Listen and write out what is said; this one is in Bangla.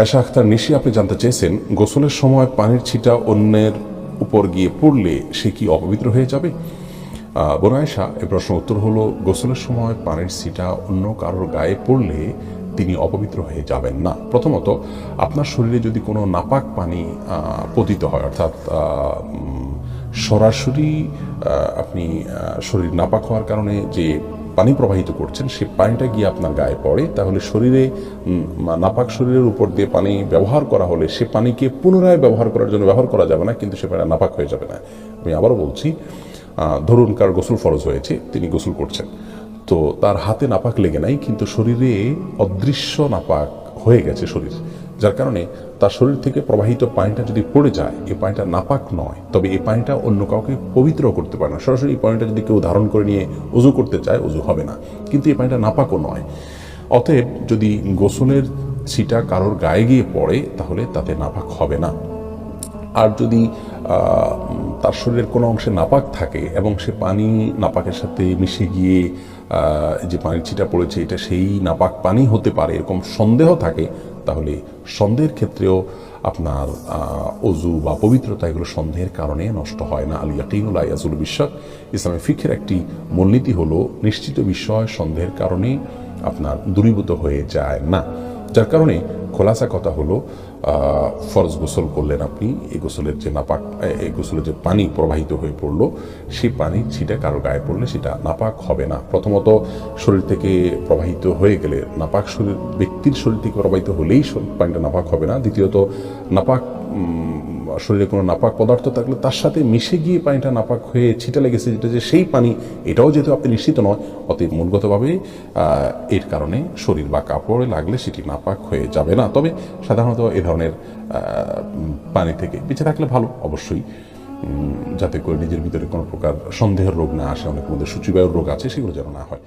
আয়সা আখতার নিশি, আপনি জানতে চেয়েছেন, গোসলের সময় পানির ছিটা অন্যের উপর গিয়ে পড়লে সে কি অপবিত্র হয়ে যাবে? বোন আয়সা এ প্রশ্ন উত্তর হলো, গোসলের সময় পানির ছিটা অন্য কারোর গায়ে পড়লে তিনি অপবিত্র হয়ে যাবেন না। প্রথমত, আপনার শরীরে যদি কোনো নাপাক পানি পতিত হয়, অর্থাৎ সরাসরি আপনি শরীর নাপাক হওয়ার কারণে যে পানি প্রবাহিত করছেন, সেই পানিটা গিয়ে আপনার গায়ে পড়ে, তাহলে শরীরে নাপাক শরীরের উপর দিয়ে পানি ব্যবহার করা হলে সে পানিকে পুনরায় ব্যবহার করার জন্য ব্যবহার করা যাবে না, কিন্তু সে পানি নাপাক হয়ে যাবে না। আমি আবারও বলছি ধরুন কার গোসল ফরজ হয়েছে, তিনি গোসল করছেন। তো তার হাতে নাপাক লেগে নাই, কিন্তু শরীরে অদৃশ্য নাপাক হয়ে গেছে শরীর, যার কারণে তার শরীর থেকে প্রবাহিত পানিটা যদি পড়ে যায়, এই পানিটা নাপাক নয়। তবে এই পানিটা অন্য কাউকে পবিত্র করতে পারে না। সরাসরি এই পানিটা যদি কেউ ধারণ করে নিয়ে উজু করতে চায়, উজু হবে না। কিন্তু এই পানিটা নাপাকও নয়। অতএব যদি গোসলের ছিটা কারোর গায়ে গিয়ে পড়ে, তাহলে তাতে নাপাক হবে না। আর যদি তার শরীরের কোনো অংশে নাপাক থাকে এবং সে পানি নাপাকের সাথে মিশে গিয়ে যে পানির ছিটা পড়েছে, এটা সেই নাপাক পানি হতে পারে, এরকম সন্দেহ থাকে, তাহলে সন্দেহের ক্ষেত্রেও আপনার অজু বা পবিত্রতা এগুলো সন্দেহের কারণে নষ্ট হয় না। আলী ইয়াকিনুল ইয়াজুল বিশ্বাস ইসলামী ফিক্ষের একটি মূলনীতি হলো, নিশ্চিত বিষয় সন্দেহের কারণে আপনার দূরীভূত হয়ে যায় না। যার কারণে খোলাসা কথা হলো ফরজ গোসল করলেন আপনি, এই গোসলের যে নাপাক এই গোসলের যে পানি প্রবাহিত হয়ে পড়ল, সেই পানি ছিটা কারও গায়ে পড়লে সেটা নাপাক হবে না। প্রথমত শরীর থেকে প্রবাহিত হয়ে গেলে নাপাক শরীর, ব্যক্তির শরীর থেকে প্রবাহিত হলেই পানিটা নাপাক হবে না। দ্বিতীয়ত, নাপাক শরীরে কোনো নাপাক পদার্থ থাকলে তার সাথে মিশে গিয়ে পানিটা নাপাক হয়ে ছিটা লেগেছে, যেটা যে সেই পানি, এটাও যেহেতু আপনি নিশ্চিত নয়, অতএব মূলগতভাবে এর কারণে শরীর বা কাপড়ে লাগলে সেটি নাপাক হয়ে যাবে না। তবে সাধারণত এ ধরনের পানি থেকে বেঁচে থাকলে ভালো, অবশ্যই। যাতে করে নিজের ভিতরে কোনো প্রকার সন্দেহের রোগ না আসে, অনেক মধ্যে সূচিবায়ুর রোগ আছে, সেগুলো যেন না হয়।